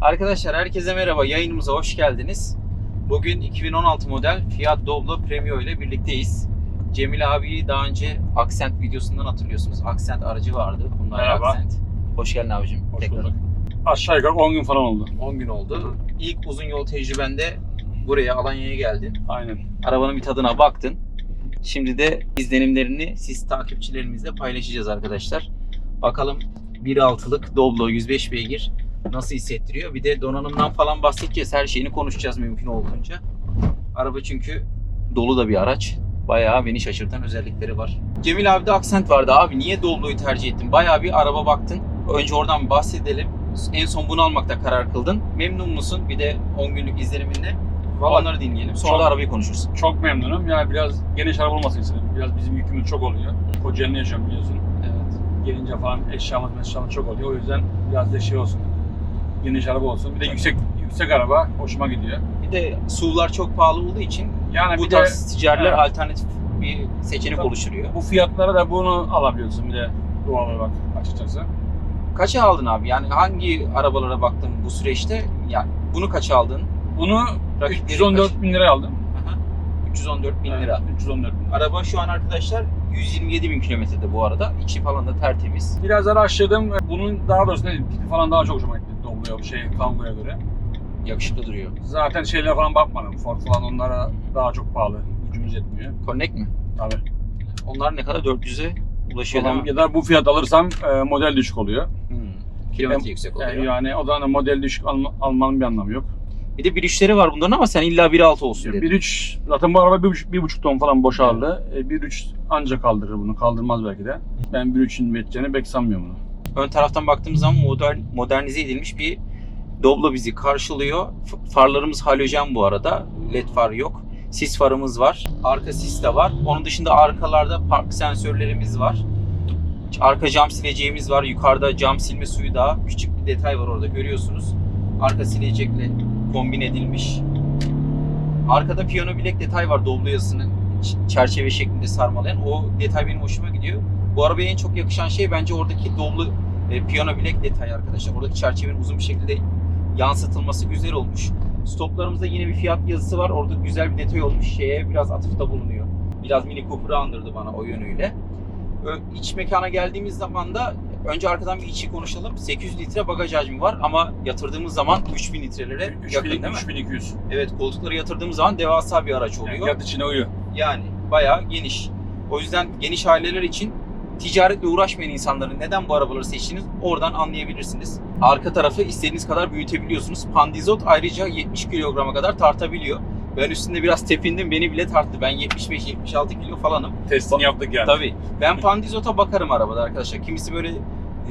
Arkadaşlar herkese merhaba. Yayınımıza hoş geldiniz. Bugün 2016 model Fiat Doblo Premio ile birlikteyiz. Cemil abiyi daha önce Accent videosundan hatırlıyorsunuz. Accent aracı vardı. Bunlar Merhaba. Accent. Hoş geldin abicim. Hoş Tekrar. bulduk. Aşağı yukarı 10 gün falan oldu. 10 gün oldu. İlk uzun yol tecrübende buraya Alanya'ya geldin. Aynen. Arabanın bir tadına baktın. Şimdi de izlenimlerini siz takipçilerimizle paylaşacağız arkadaşlar. Bakalım 1.6'lık Doblo 105 beygir nasıl hissettiriyor? Bir de donanımdan falan bahsedeceğiz. Her şeyini konuşacağız mümkün olduğunca. Araba çünkü dolu da bir araç. Bayağı beni şaşırtan özellikleri var. Cemil abi de Accent vardı. Abi niye Doblo'yu tercih ettin? Bayağı bir araba baktın. Önce oradan bahsedelim. En son bunu almakta karar kıldın. Memnun musun? Bir de 10 günlük izleniminle Valla onları dinleyelim. Sonra Çok- da arabayı konuşuruz. çok memnunum. Yani biraz geniş araba olmasını istedim. Biraz bizim yükümüz çok oluyor. Kocaeli'nde yaşıyorum biliyorsun. Evet. Gelince falan eşyamız meşyamız çok oluyor. O yüzden biraz da şey olsun. Geniş araba olsun. Bir de yüksek yüksek araba hoşuma gidiyor. Bir de SUV'lar çok pahalı olduğu için Yani bu bir de tarz ticariler Evet. alternatif bir seçenek Tabii. oluşturuyor. bu fiyatlara da bunu alabiliyorsun bir de doğal olarak açıkçası. Kaça aldın abi? Yani hangi arabalara baktın bu süreçte? Yani bunu kaça aldın? Bunu Rakipleri 314 bin liraya aldım. Aha. 314 bin Evet, lira. 314 bin. Araba şu an arkadaşlar 127 bin kilometrede bu arada. İçi falan da tertemiz. Biraz araştırdım. Bunun daha doğrusu ne diyeyim, tipi falan daha çok hoşuma gitti Doblo'ya, şey, Kango'ya göre. Yakışıklı duruyor. Zaten şeylere falan bakmadım. Ford falan onlara daha çok pahalı. Gücümüz yetmiyor. Connect mi? Tabii. Onlar ne kadar? 400'e ulaşıyor değil Falan, mi? ya da bu fiyat alırsam e, model düşük oluyor. Hmm. Kilometre yüksek oluyor. Yani, yani o zaman da model düşük alma, almanın bir anlamı yok. Bir de bir üçleri var bunların ama sen illa 1.6 olsun dedin. 1.3 zaten bu araba 1.5 bir buçuk ton falan boşaldı. E, 1.3 ancak kaldırır bunu. Kaldırmaz belki de. Ben 1.3'ün edeceğini pek sanmıyorum bunu. ön taraftan baktığımız zaman modern, modernize edilmiş bir Doblo bizi karşılıyor. Farlarımız halojen bu arada. LED far yok. Sis farımız var. Arka sis de var. Onun dışında arkalarda park sensörlerimiz var. Arka cam sileceğimiz var. Yukarıda cam silme suyu daha küçük bir detay var orada görüyorsunuz. Arka silecekle kombin edilmiş. Arkada piyano bilek detay var Doblo yazısını çerçeve şeklinde sarmalayan. O detay benim hoşuma gidiyor. Bu arabaya en çok yakışan şey bence oradaki Doblo e, piyano bilek detayı arkadaşlar. Oradaki çerçevenin uzun bir şekilde yansıtılması güzel olmuş. Stoplarımızda yine bir fiyat yazısı var. Orada güzel bir detay olmuş. Şeye biraz atıfta bulunuyor. Biraz Mini Cooper'ı andırdı bana o yönüyle. İç mekana geldiğimiz zaman da önce arkadan bir içi konuşalım. 800 litre bagaj hacmi var ama yatırdığımız zaman 3000 litrelere yakın 3000, değil mi? 3200. Evet koltukları yatırdığımız zaman devasa bir araç oluyor. Yani yat içine uyuyor. Yani bayağı geniş. O yüzden geniş aileler için ticaretle uğraşmayan insanların neden bu arabaları seçtiğiniz oradan anlayabilirsiniz. Arka tarafı istediğiniz kadar büyütebiliyorsunuz. Pandizot ayrıca 70 kilograma kadar tartabiliyor. Ben üstünde biraz tepindim beni bile tarttı. Ben 75-76 kilo falanım. Testini yaptık yani. Tabii. Ben Pandizot'a bakarım arabada arkadaşlar. Kimisi böyle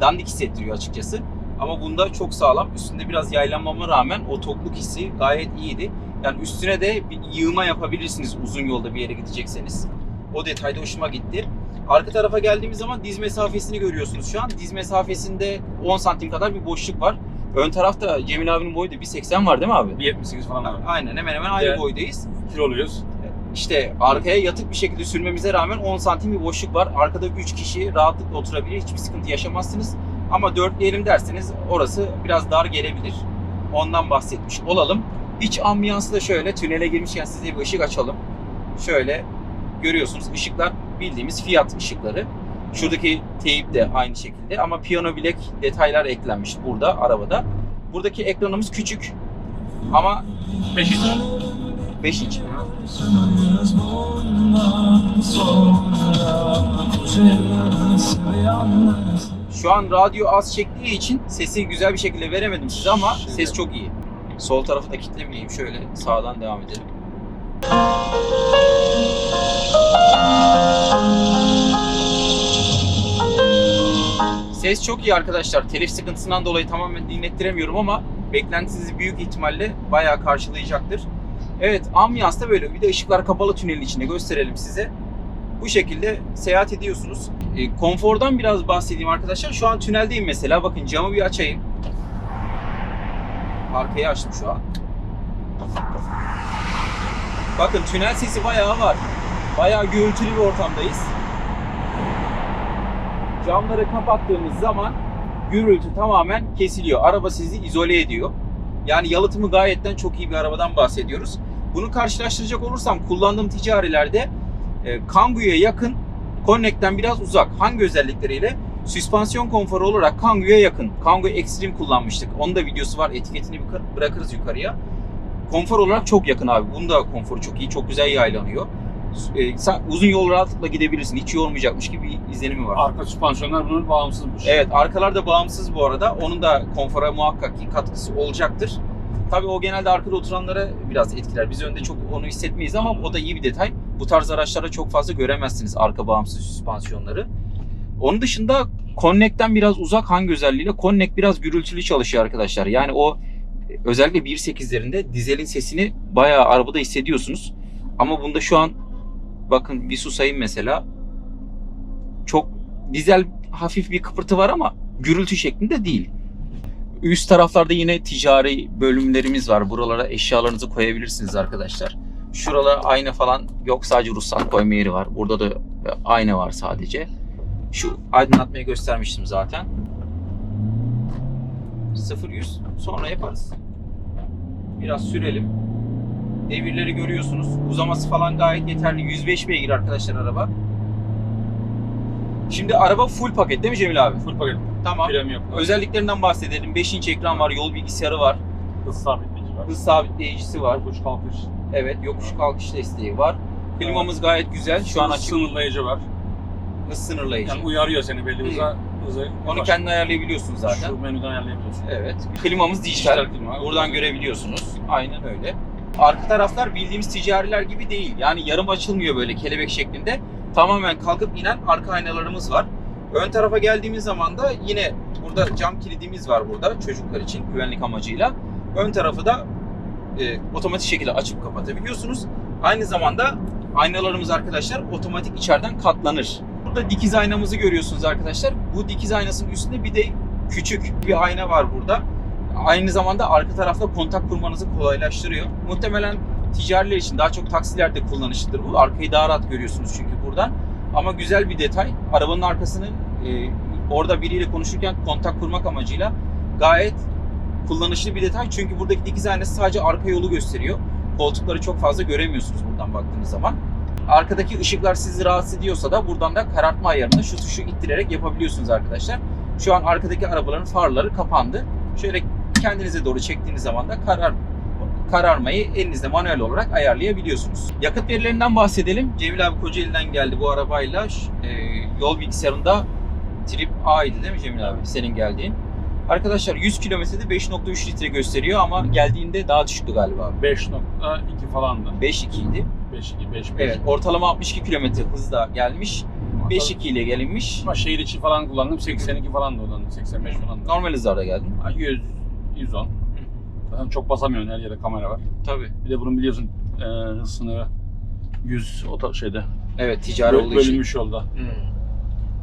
dandik hissettiriyor açıkçası. Ama bunda çok sağlam. Üstünde biraz yaylanmama rağmen o tokluk hissi gayet iyiydi. Yani üstüne de bir yığma yapabilirsiniz uzun yolda bir yere gidecekseniz. O detayda hoşuma gitti. Arka tarafa geldiğimiz zaman diz mesafesini görüyorsunuz şu an. Diz mesafesinde 10 santim kadar bir boşluk var. Ön tarafta Cemil abinin boyu da 1.80 var değil mi abi? 1.78 falan var. Aynen hemen hemen aynı Evet. boydayız. Kiloluyuz. İşte arkaya yatık bir şekilde sürmemize rağmen 10 santim bir boşluk var. Arkada 3 kişi rahatlıkla oturabilir. Hiçbir sıkıntı yaşamazsınız. Ama dörtleyelim derseniz orası biraz dar gelebilir. Ondan bahsetmiş olalım. İç ambiyansı da şöyle. Tünele girmişken size bir ışık açalım. Şöyle görüyorsunuz ışıklar bildiğimiz fiyat ışıkları. Şuradaki teyip de aynı şekilde ama piyano bilek detaylar eklenmiş burada arabada. Buradaki ekranımız küçük ama 5 inç. 5 inç. Şu an radyo az çektiği için sesi güzel bir şekilde veremedim size ama ses çok iyi. Sol tarafı da kitlemeyeyim. Şöyle sağdan devam edelim. Ses çok iyi arkadaşlar. Telif sıkıntısından dolayı tamamen dinlettiremiyorum ama beklentinizi büyük ihtimalle bayağı karşılayacaktır. Evet, ambiyans da böyle. Bir de ışıklar kapalı tünelin içinde gösterelim size. Bu şekilde seyahat ediyorsunuz. E, konfordan biraz bahsedeyim arkadaşlar. Şu an tüneldeyim mesela. Bakın camı bir açayım. Arkayı açtım şu an. Bakın tünel sesi bayağı var. Bayağı gürültülü bir ortamdayız. Camları kapattığımız zaman gürültü tamamen kesiliyor. Araba sizi izole ediyor. Yani yalıtımı gayetten çok iyi bir arabadan bahsediyoruz. Bunu karşılaştıracak olursam kullandığım ticarilerde e, Kangoo'ya yakın, Connect'ten biraz uzak. Hangi özellikleriyle? Süspansiyon konforu olarak Kangoo'ya yakın. Kangoo Extreme kullanmıştık. Onun da videosu var. Etiketini bırakırız yukarıya. Konfor olarak çok yakın abi. Bunun da konforu çok iyi. Çok güzel yaylanıyor. E, uzun yol rahatlıkla gidebilirsin. Hiç yormayacakmış gibi bir izlenimi var. Arka süspansiyonlar bunun bağımsızmış. Evet arkalar da bağımsız bu arada. Onun da konfora muhakkak ki katkısı olacaktır. Tabii o genelde arkada oturanlara biraz etkiler. Biz önde çok onu hissetmeyiz ama o da iyi bir detay. Bu tarz araçlarda çok fazla göremezsiniz arka bağımsız süspansiyonları. Onun dışında Connect'ten biraz uzak hangi özelliğiyle? Connect biraz gürültülü çalışıyor arkadaşlar. Yani o özellikle 1.8'lerinde dizelin sesini bayağı arabada hissediyorsunuz. Ama bunda şu an bakın bir susayım mesela. Çok dizel hafif bir kıpırtı var ama gürültü şeklinde değil. Üst taraflarda yine ticari bölümlerimiz var. Buralara eşyalarınızı koyabilirsiniz arkadaşlar. Şuralara ayna falan yok. Sadece ruhsat koyma yeri var. Burada da ayna var sadece. Şu aydınlatmayı göstermiştim zaten. 0-100 sonra yaparız. Biraz sürelim. Devirleri görüyorsunuz. Uzaması falan gayet yeterli. 105 beygir arkadaşlar araba. Şimdi araba full paket değil mi Cemil abi? Full paket. Tamam. Premium. Özelliklerinden bahsedelim. 5 inç ekran var, yol bilgisayarı var, Hız sabitleyici var. hız sabitleyicisi var. Kalkış kalkış. Evet, yokuş kalkış desteği var. Klimamız gayet güzel. Şu an açık. sınırlayıcı var. Hız sınırlayıcı. Yani uyarıyor seni belli hıza. hızı Onu yavaş. kendin ayarlayabiliyorsun zaten. Şu menüden ayarlayabiliyorsun. Evet. Klimamız dijital. Dijital klima. Buradan görebiliyorsunuz. Aynen öyle. Arka taraflar bildiğimiz ticariler gibi değil. Yani yarım açılmıyor böyle kelebek şeklinde. Tamamen kalkıp inen arka aynalarımız var. Ön tarafa geldiğimiz zaman da yine burada cam kilidimiz var burada çocuklar için güvenlik amacıyla. Ön tarafı da e, otomatik şekilde açıp kapatabiliyorsunuz. Aynı zamanda aynalarımız arkadaşlar otomatik içeriden katlanır. Burada dikiz aynamızı görüyorsunuz arkadaşlar. Bu dikiz aynasının üstünde bir de küçük bir ayna var burada. Aynı zamanda arka tarafta kontak kurmanızı kolaylaştırıyor. Muhtemelen ticariler için daha çok taksilerde kullanışlıdır bu. Arkayı daha rahat görüyorsunuz çünkü buradan. Ama güzel bir detay. Arabanın arkasını e, orada biriyle konuşurken kontak kurmak amacıyla gayet kullanışlı bir detay. Çünkü buradaki dikiz aynası sadece arka yolu gösteriyor. Koltukları çok fazla göremiyorsunuz buradan baktığınız zaman. Arkadaki ışıklar sizi rahatsız ediyorsa da buradan da karartma ayarını şu tuşu ittirerek yapabiliyorsunuz arkadaşlar. Şu an arkadaki arabaların farları kapandı. Şöyle kendinize doğru çektiğiniz zaman da karar kararmayı elinizde manuel olarak ayarlayabiliyorsunuz. Yakıt verilerinden bahsedelim. Cemil abi Kocaeli'den geldi bu arabayla. E, yol bilgisayarında Trip A'ydı değil mi Cemil abi? Senin geldiğin. Arkadaşlar 100 kilometrede 5.3 litre gösteriyor ama geldiğinde daha düşüktü galiba abi. 5.2 falandı. 5.2 idi. 5.2, 5, 5. Evet, ortalama 62 kilometre hızla gelmiş. 5.2 ile gelinmiş. Ama şehir içi falan kullandım. 82 falan da olandı. 85 falan. Normal hızlarda geldin. Ha, 100, 110. Zaten çok basamıyorsun her yere kamera var. Tabii. Bir de bunun biliyorsun e, hız sınırı 100 o şeyde. Evet, ticari Böl- olduğu için. bölünmüş yolda. Hmm.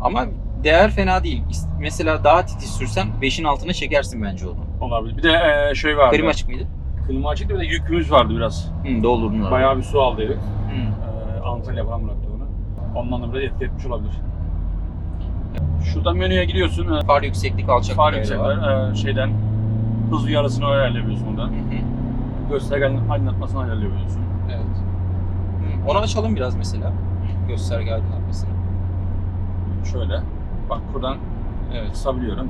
Ama değer fena değil. Mesela daha titiz sürsen 5'in altına çekersin bence onu. Olabilir. Bir de e, şey vardı. Klima açık mıydı? Klima açıktı bir de yükümüz vardı biraz. Hı, doldurdun orayı. Bayağı bir su aldıydık. Hı. E, Antalya falan bıraktı onu. Ondan da biraz etki etmiş olabilir. Şuradan menüye giriyorsun. E, Far yükseklik alçaklık far yüksekler. E, şeyden hız uyarısını ayarlayabiliyorsun buradan. Hı hı. Göstergen aydınlatmasını ayarlayabiliyorsun. Evet. Hı, Onu açalım biraz mesela. Gösterge aydınlatmasını. Şöyle. Bak buradan Evet. kısabiliyorum.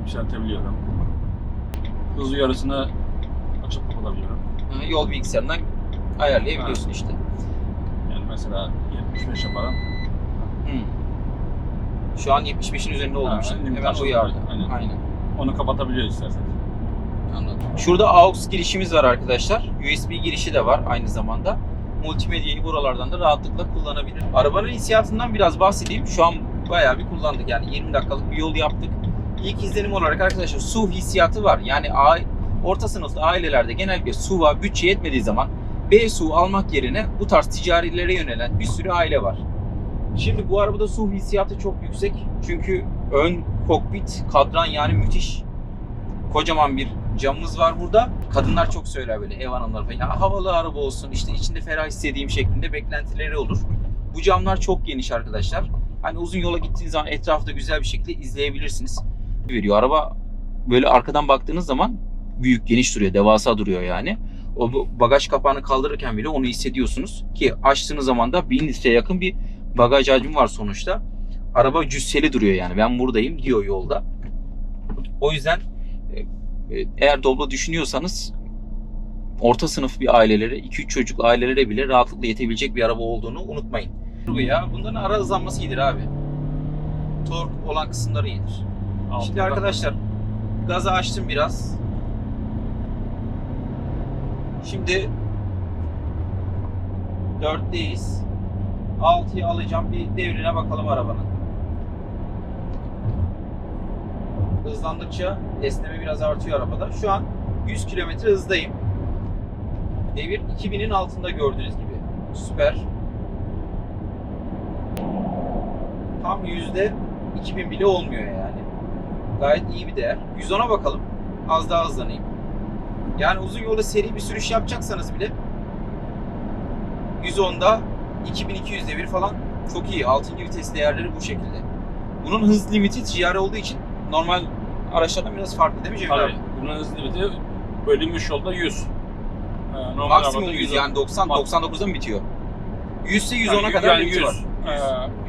Yükseltebiliyorum. Hız uyarısını açıp kapatabiliyorum. Hı, Yol bilgisayarından ayarlayabiliyorsun işte. Yani mesela 75 yaparım. Hı. Şu an 75'in üzerinde olduğum Ha, için limit hemen uyardı. Aynen. Aynen. Onu kapatabiliyoruz istersen. Anladım. Şurada AUX girişimiz var arkadaşlar. USB girişi de var aynı zamanda. Multimedyayı buralardan da rahatlıkla kullanabilir. Arabanın hissiyatından biraz bahsedeyim. Şu an bayağı bir kullandık. Yani 20 dakikalık bir yol yaptık. İlk izlenim olarak arkadaşlar SUV hissiyatı var. Yani a- orta sınıflı ailelerde genellikle SUV'a bütçe yetmediği zaman B SUV almak yerine bu tarz ticarilere yönelen bir sürü aile var. Şimdi bu arabada SUV hissiyatı çok yüksek. Çünkü ön kokpit kadran yani müthiş. Kocaman bir camımız var burada. Kadınlar çok söyler böyle ev hanımları falan. Ya havalı araba olsun işte içinde ferah hissedeyim şeklinde beklentileri olur. Bu camlar çok geniş arkadaşlar. Hani uzun yola gittiğiniz zaman etrafta güzel bir şekilde izleyebilirsiniz. Veriyor. Araba böyle arkadan baktığınız zaman büyük geniş duruyor. Devasa duruyor yani. O bagaj kapağını kaldırırken bile onu hissediyorsunuz. Ki açtığınız zaman da 1000 litreye yakın bir bagaj hacmi var sonuçta. Araba cüsseli duruyor yani. Ben buradayım diyor yolda. O yüzden e, e, eğer Doblo düşünüyorsanız orta sınıf bir ailelere, 2-3 çocuklu ailelere bile rahatlıkla yetebilecek bir araba olduğunu unutmayın. Bu ya bunların ara hızlanması iyidir abi. Tork olan kısımları iyidir. Şimdi Altında- arkadaşlar gazı açtım biraz. Şimdi 4'teyiz. 6'yı alacağım. Bir devrine bakalım arabanın. Hızlandıkça esneme biraz artıyor arabada. Şu an 100 km hızdayım. Devir 2000'in altında gördüğünüz gibi. Süper. Tam yüzde 2000 bile olmuyor yani. Gayet iyi bir değer. 110'a bakalım. Az daha hızlanayım. Yani uzun yolda seri bir sürüş yapacaksanız bile 110'da 2200 devir falan çok iyi. 6. vites değerleri bu şekilde. Bunun hız limiti ticari olduğu için normal araçlardan biraz farklı değil mi Cemil Tabii. abi? Bunun hız limiti bölünmüş yolda 100. Ee, normal Maksimum arabada 100 110. yani 90 Mak- 99'da mı bitiyor? 100 ise 110'a Yani kadar yani limiti 100. var.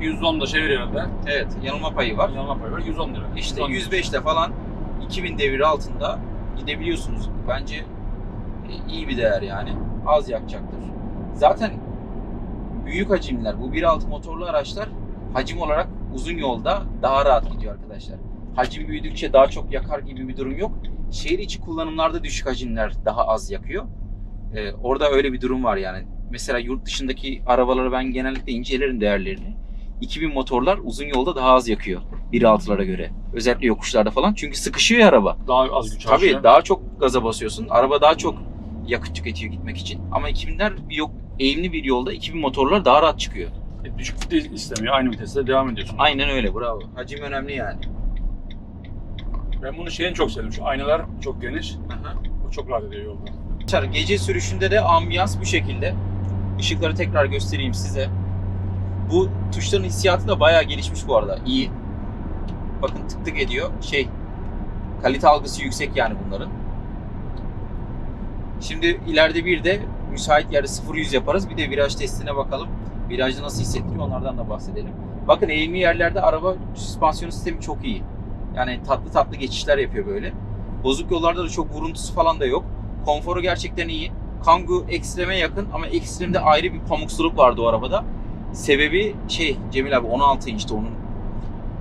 Ee, 110 da çevir herhalde. Evet, yanılma payı var. Yanılma payı var. 110 lira. İşte 110 105'te falan 2000 deviri altında gidebiliyorsunuz. Bence e, iyi bir değer yani. Az yakacaktır. Zaten büyük hacimler, bu 1.6 motorlu araçlar hacim olarak uzun yolda daha rahat gidiyor arkadaşlar. Hacim büyüdükçe daha çok yakar gibi bir durum yok. Şehir içi kullanımlarda düşük hacimler daha az yakıyor. Ee, orada öyle bir durum var yani. Mesela yurt dışındaki arabaları ben genellikle incelerim değerlerini. 2000 motorlar uzun yolda daha az yakıyor 1.6'lara göre. Özellikle yokuşlarda falan. Çünkü sıkışıyor ya araba. Daha az güç Tabii harcıyor. daha çok gaza basıyorsun. Araba daha çok yakıt tüketiyor gitmek için. Ama 2000'ler bir yok eğimli bir yolda 2000 motorlar daha rahat çıkıyor. E, düşük vites istemiyor. Aynı viteste devam ediyorsun. Aynen öyle bravo. Hacim önemli yani. Ben bunu şeyin çok sevdim. Şu aynalar çok geniş. Aha. O çok rahat ediyor yolda. Arkadaşlar gece sürüşünde de ambiyans bu şekilde. Işıkları tekrar göstereyim size. Bu tuşların hissiyatı da bayağı gelişmiş bu arada. İyi. Bakın tık tık ediyor. Şey kalite algısı yüksek yani bunların. Şimdi ileride bir de müsait yerde 0-100 yaparız. Bir de viraj testine bakalım. Virajda nasıl hissettiriyor onlardan da bahsedelim. Bakın eğimli yerlerde araba süspansiyon sistemi çok iyi. Yani tatlı tatlı geçişler yapıyor böyle. Bozuk yollarda da çok vuruntusu falan da yok. Konforu gerçekten iyi. Kangoo ekstreme yakın ama ekstremde ayrı bir pamuksuluk vardı o arabada. Sebebi şey Cemil abi 16 inçti onun.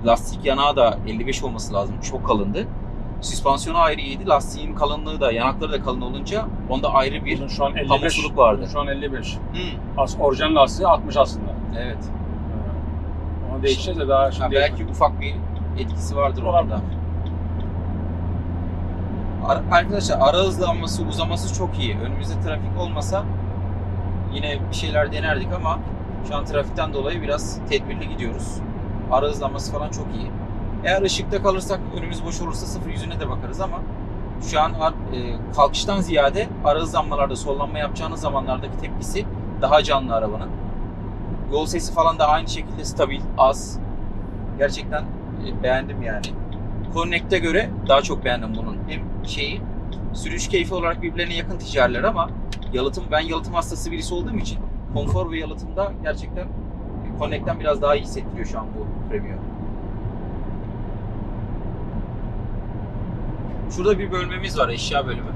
Lastik yanağı da 55 olması lazım. Çok kalındı. Süspansiyonu ayrı iyiydi. Lastiğin kalınlığı da yanakları da kalın olunca onda ayrı bir Bunun şu an 55. pamuksuluk vardı. Bunun Şu an 55. Hı, As, orijinal lastiği 60 aslında. evet. Ee, Ona değişeceğiz de daha Ha, şimdi belki ufak bir etkisi vardır Olabilir. orada. Ar- Arkadaşlar ara hızlanması, uzaması çok iyi. Önümüzde trafik olmasa yine bir şeyler denerdik ama şu an trafikten dolayı biraz tedbirli gidiyoruz. Ara hızlanması falan çok iyi. Eğer ışıkta kalırsak önümüz boş olursa sıfır yüzüne de bakarız ama şu an e, kalkıştan ziyade ara hızlanmalarda sollanma yapacağınız zamanlardaki tepkisi daha canlı arabanın. Yol sesi falan da aynı şekilde stabil, az. Gerçekten e, beğendim yani. Connect'e göre daha çok beğendim bunun. Hem şeyi sürüş keyfi olarak birbirlerine yakın ticariler ama yalıtım ben yalıtım hastası birisi olduğum için konfor ve yalıtımda gerçekten Connect'ten biraz daha iyi hissettiriyor şu an bu Premium. Şurada bir bölmemiz var eşya bölümü.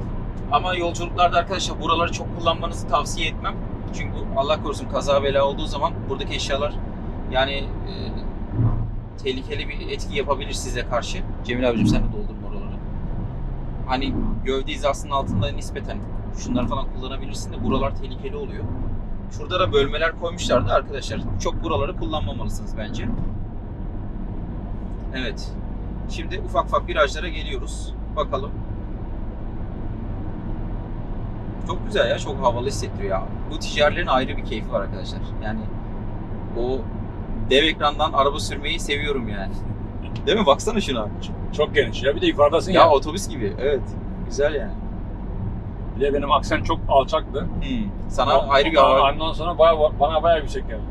Ama yolculuklarda arkadaşlar buraları çok kullanmanızı tavsiye etmem. Çünkü Allah korusun kaza bela olduğu zaman buradaki eşyalar yani e, tehlikeli bir etki yapabilir size karşı. Cemil abicim sen de doldurma oraları. Hani gövde hizasının altında nispeten şunları falan kullanabilirsin de buralar tehlikeli oluyor. Şurada da bölmeler koymuşlardı arkadaşlar. Çok buraları kullanmamalısınız bence. Evet. Şimdi ufak ufak virajlara geliyoruz. Bakalım. Çok güzel ya. Çok havalı hissettiriyor ya. Bu ticarilerin ayrı bir keyfi var arkadaşlar. Yani o dev ekrandan araba sürmeyi seviyorum yani. Değil mi? Baksana şuna. çok geniş ya. Bir de yukarıdasın ya. Ya otobüs gibi. Evet. Güzel yani. Bir de benim aksen çok alçaktı. Hmm. Sana O- ayrı bir hava. Ondan sonra baya, bana bayağı yüksek geldi.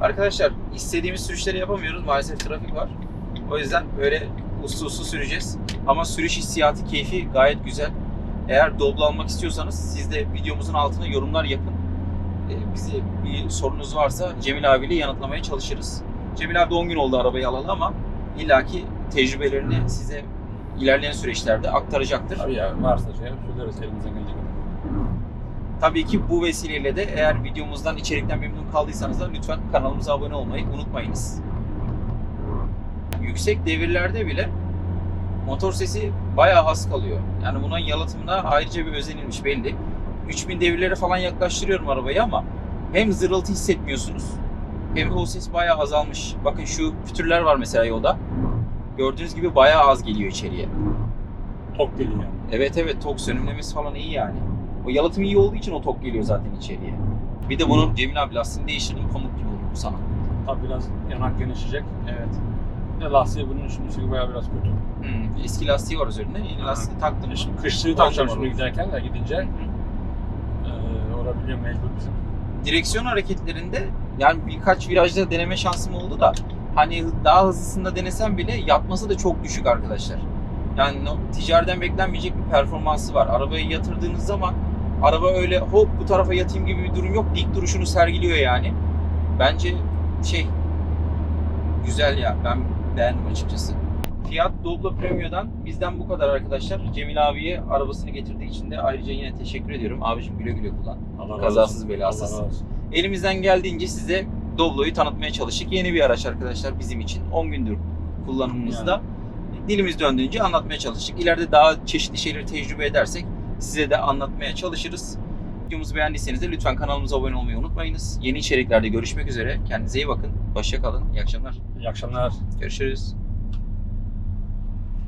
Arkadaşlar istediğimiz sürüşleri yapamıyoruz. Maalesef trafik var. O yüzden böyle uslu uslu süreceğiz. Ama sürüş hissiyatı, keyfi gayet güzel. Eğer Doblo almak istiyorsanız siz de videomuzun altına yorumlar yapın. Ee, bize bir sorunuz varsa Cemil abiyle yanıtlamaya çalışırız. Cemil abi de 10 gün oldu arabayı alalı ama illaki tecrübelerini size ilerleyen süreçlerde aktaracaktır. Tabii ya varsa şey söyleriz elimizden gelecek. Tabii ki bu vesileyle de eğer videomuzdan içerikten memnun kaldıysanız da lütfen kanalımıza abone olmayı unutmayınız. Yüksek devirlerde bile motor sesi bayağı az kalıyor. Yani buna yalıtımına ayrıca bir özenilmiş belli. 3000 devirlere falan yaklaştırıyorum arabayı ama hem zırıltı hissetmiyorsunuz hem de o ses bayağı azalmış. Bakın şu pütürler var mesela yolda. Gördüğünüz gibi bayağı az geliyor içeriye. Tok geliyor. Evet evet tok sönümlemesi falan iyi yani. O yalıtım iyi olduğu için o tok geliyor zaten içeriye. Bir de bunun Cemil abi lastiğini değiştirdim pamuk gibi oldu bu sana. Tabii biraz yanak genişleyecek. Evet. Lastiği bunun üstündeki bayağı biraz kötü. Hmm, eski lastiği var üzerinde. Yeni lastiği taktım. Şimdi kışlığı takacağım şimdi giderken de gidince. Ee, orada mecbur bizim. Direksiyon hareketlerinde yani birkaç virajda deneme şansım oldu da hani daha hızlısında denesem bile yatması da çok düşük arkadaşlar. Yani no- ticariden beklenmeyecek bir performansı var. Arabayı yatırdığınız zaman araba öyle hop bu tarafa yatayım gibi bir durum yok. Dik duruşunu sergiliyor yani. Bence şey güzel ya. Ben beğendim açıkçası. Fiat Doblo Premio'dan bizden bu kadar arkadaşlar. Cemil abiye arabasını getirdiği için de ayrıca yine teşekkür ediyorum. Abicim güle güle kullan. Allah Kazasız belasız. Allah. Elimizden geldiğince size Doblo'yu tanıtmaya çalıştık. Yeni bir araç arkadaşlar bizim için. 10 gündür kullanımımızda. Dilimiz döndüğünce anlatmaya çalıştık. İleride daha çeşitli şeyleri tecrübe edersek size de anlatmaya çalışırız. Videomuzu beğendiyseniz de lütfen kanalımıza abone olmayı unutmayınız. Yeni içeriklerde görüşmek üzere. Kendinize iyi bakın. Hoşça kalın. İyi akşamlar. İyi akşamlar. Görüşürüz.